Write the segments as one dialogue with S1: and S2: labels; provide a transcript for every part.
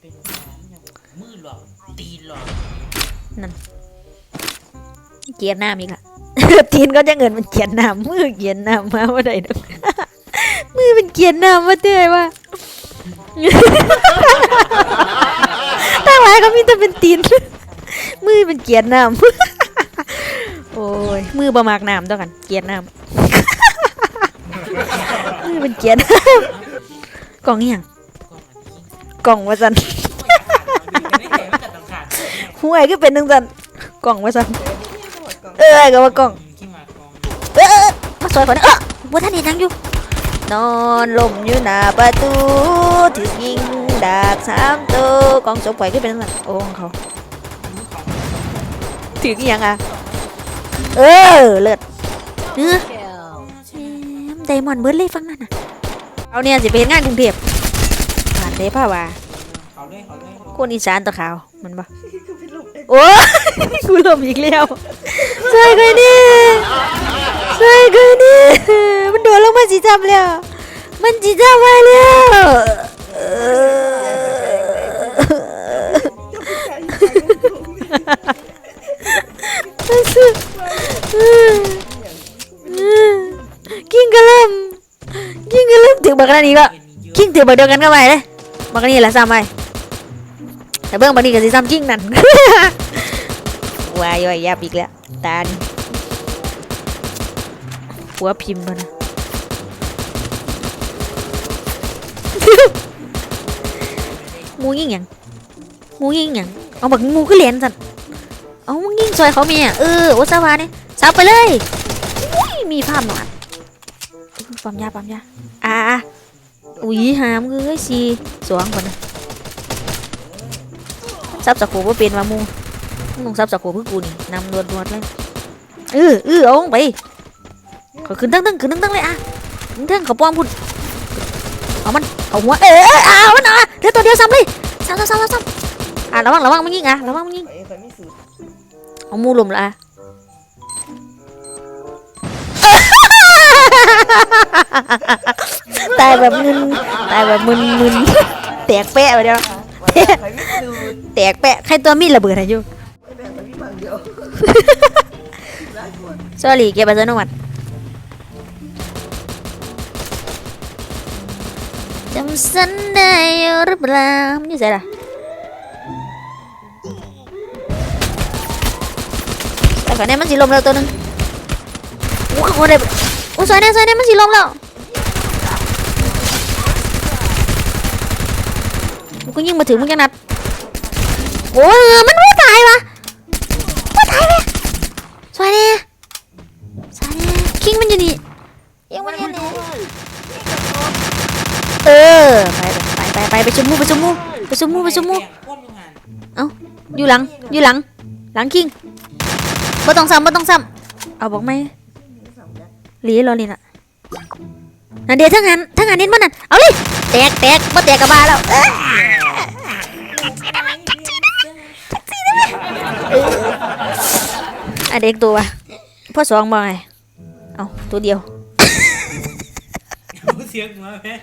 S1: เป็นมือหลอกตีนหลอก
S2: เกียร์หน้ามีกละทีนก็จะเงินมันเกียร์น้ามือเกียร์น้ามาว่าใดดอกมือเป็นเกียร์น้ามาเต้ยว่าตั้งหลายก็มีแต่เป็นตีน มือเป็นเกียร์น้าโอ้ยมือประมากน้ำต้องกันเกียร์น้ามือเป็นเกียร์น้ากล่องอหย่าง
S1: กล่อง
S2: ว่าสัน
S1: ห่
S2: วยก็เป็นนึงสันกล่องว่าสันเอ้ยก็ว่ากล่อง
S1: ขี้หมากล้อง
S2: เออมาซอยก่อนเออว่าท่านเห็นยังอยู่ นอนลมอยู่หน้าประตูถึงยิงดาบสามตัวกองจบไปก็เป็นนั่นโอ้ของเขาถึงอีหยังอะเออเลิศเออไดมอนด์เบิร์ดเลยฟังนั่นน่ะเอาเนี่ยสิไปเฮ็ดงานกรุงเทพ เด้พ่าว่า
S1: เขาเลยเขาเลย
S2: คนอีสานตะขาวมันบ่โอ้ยกูลมอีกแล้วใส่กันนี่ใส่กันนี่มันโดนลงมาสิจับแล้ว มันสิจับมาแล้วเออกิ้งกระเล่มกิ้งกระเล่มถึงบักนั้นอีกแล้ว
S1: เป็นเยอะ
S2: กิ้งถือบักเดียวกันก็ไปเลย บักนี้แหละซ้ำไปแต่เบื้องบักนี้ก็สิซ้ำกิ้งนั่นวายย่อยยับอีกแล้วตานี่หัวพิมพ์พอนะมูยิงยังมูยิงยังเอาบักมูขึ้นเหรียญสันเอามึงยิงซอยเขาเมียเออโอซาวาเนี่ยซับไปเลยมีภาพหนอนปั๊มยาปั๊มยาอ่าอะ อุ้ยหามเอ้ยสีสวงก่อนนะซับสะโขบว่าเป็นว่ามูมึงต้องซับสะโขบเพื่อกูนี่นำรวดรวดเลยเออเออเอาลงไปขาขึ้นตั้งตั้งขึ้นตั้งตั้งเลยอะขึ้นตั้งเขาป้อมพุ่นเอามันเอาหัวเออเออเอามันอะเดี๋ยวตัวเดียวซ้ำเลยซ้ำซ้ำซ้ำซ้ำอะระวังระวังมันยิงอะระวังมันยิง
S3: ข่อยข่อยมีสูตร
S2: เอามูลมละ ตายแบบมึนตายแบบมึนมึนแตกแปะไปเดียวแตกแปะใครตัวมีดระเบิดอะไรอยู่
S3: แม่ข่อยมีบางเดียวหลายคน
S2: สอรี่เก็บไปซะหนวัดจำสันได้หรือเปล่ามันอยู่ไหนล่ะแต่ก่อนเนี้มันสีลมแล้วตัวนึงโอ้โหได้โอ้ซอยแน่ซอยแน่มันสีลมแล้วมันก็ยิงมาถึงมึงยังนัดโอ้ยมันไม่ตายวะไม่ตายเลยซอยแน่ซอยแน่คิงมันอยู่นี่ยังมันอยู่นี่เออไปไปไปไปไปชมมูไปชมมูไปชมมูไปชมมู
S1: แกงโคตรอยู่หัน
S2: อยู่หลังอยู่หลังหลังคิงบ่ต้องซ้ำบ่ต้องซ้ำเอาบอกไหม หลีรอลีน่ะนั่นเดี๋ยวทั้งหันทั้งหันนิดมันนั่นเอาเลยแตกแตกบ่แตกกับบาแล้วเอ้ยอะเด็กตัววะพ่อสองบ่ไงเอาตัวเดียว
S1: เอาเสียงมาแม่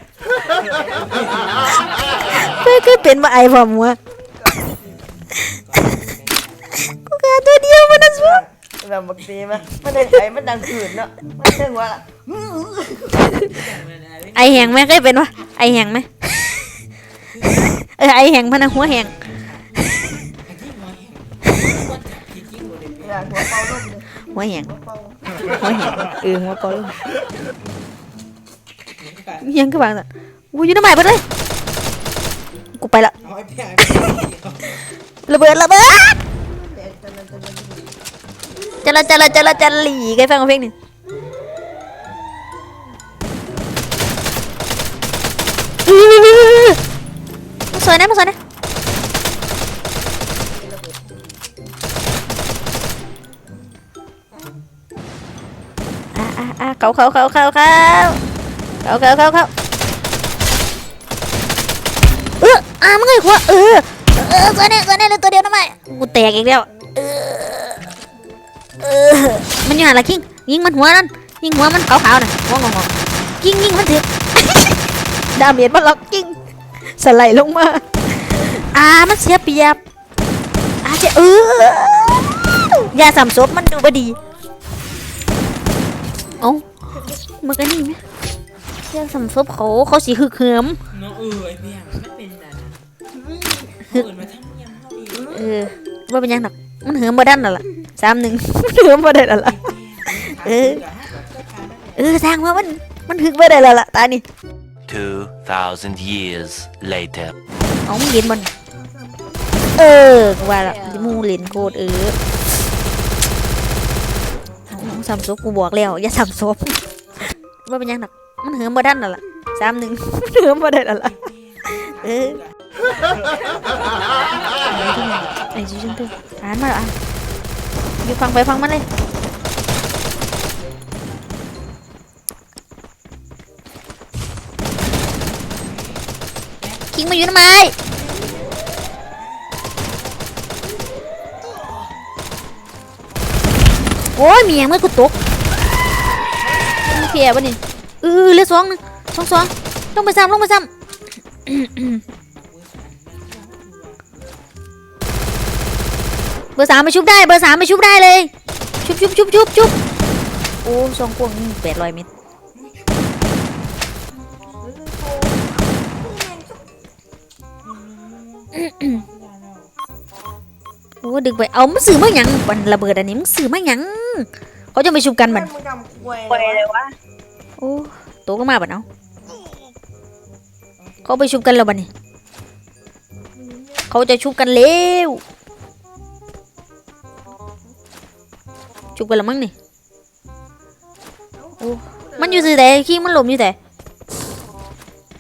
S2: เพื่อคือเป็นมาไอ้พ่อมัว เรา
S3: บักตีมามันได้ใจมันดังขืนเนาะมันเชื่อว่าะ
S2: ไอแหงไหมเคยเป็นวะไอแหงไหมเออไอแหงพนังหัวแหง
S1: หัว
S2: แหง
S3: หัว
S2: แหงเออหัว
S1: เป่าลม
S2: ยังก็บางสัตว์กูยู่น้ำใหมไปเลยกูไปละระเบิดระเบิด จะละจะละจะละจะหลีใครฟังเพลงหนึ่งมาสวยนะมาสวยนะอะอะอะเขาเขาเขาเขาเขาเขาเขาเขาเขาเอออะมึงไงหัวเออเออสวยแน่สวยแน่เลยตัวเดียวทำไมกูแตกอีกแล้ว ออมันอยู่หันละคิงยิงมันหัวนั่นยิงหัวมันขาวๆน่ะงงงงยิงยิงมันถึกดาเมจมันล็อกกิ้งสไลด์ลงมาอ่ามันเสียเปรียบอ่าเสียเออยาสามศพมันดูบดีเอ้ามันก็นี่ไหมยาสามศพเขาเขาสีฮึกเหิม
S1: เนาะเออไอ้เบี้ยมันเป็นแต่นะเอื่นมาทั้งยำเท่าดี
S2: เออว่าเป็นหยังหนัก มันเหิมบ่ดันน่ะล่ะสามหนึ่งเหิมบ่ได้แล้วล่ะเออเออสร้างว่ามันมันฮึกบ่ได้แล้วล่ะตานี่
S4: 2,000 years later.
S2: เอามึงเห็นมันเออกูว่าละมูเล่นโคตรเออเอาสามศพกูบอกแล้วอย่าสามศพว่าเป็นหยังหนักมันเหิมบ่ดันน่ะล่ะสามหนึ่งเหิมบ่ได้แล้วล่ะเออ ไอ้ชิชิงตึงอ่านมาแล้วอ่านอยู่ฟังไปฟังมันเลยคิงมาอยู่ทำไมโอ้ยเมียงเมื่อกูตกมีเพียบ่นี่เออเหลือสองนึงสองสองลงไปซ้ำลงไปซ้ำ เบอร์สามไปชุบได้ เบอร์สามไปชุบได้เลย ชุบชุบชุบชุบชุบโอ้สองพวงนี่แปดร้อยเมตรโอ้ดึกไปเอามันสื่อมาหยังมันระเบิดอันนี้มันสื่อมาหยังเขาจะไปชุบกันมัน
S3: มึงทำควย
S5: ไปเลยวะ
S2: โอ้โตก็มาบัดเอาเขาไปชุบกันแล้วบัดนี้เขาจะชุบกันเร็ว ชุบกันแล้วมั้งนี่โอ้มันอยู่ที่ไหนขี้มันหลบอยู่แต่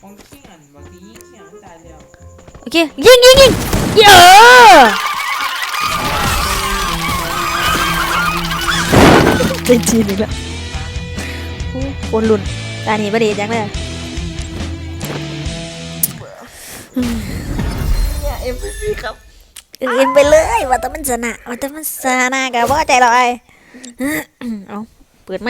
S1: ของขี้อันบางทีขี้อันมันตายแล้ว
S2: โอเคยิงยิงยิงเยอะเป็นจีนอีกแล้วโอ้คนหลุนตาหนีประเดี๋ยวจังเลย
S3: เนี่ยเอ็มพีครับ
S2: เอ็นไปเลยว่าแต่มันชนะว่าแต่มันชนะกับว่าใจเราไอ้ เอาเปิดไหม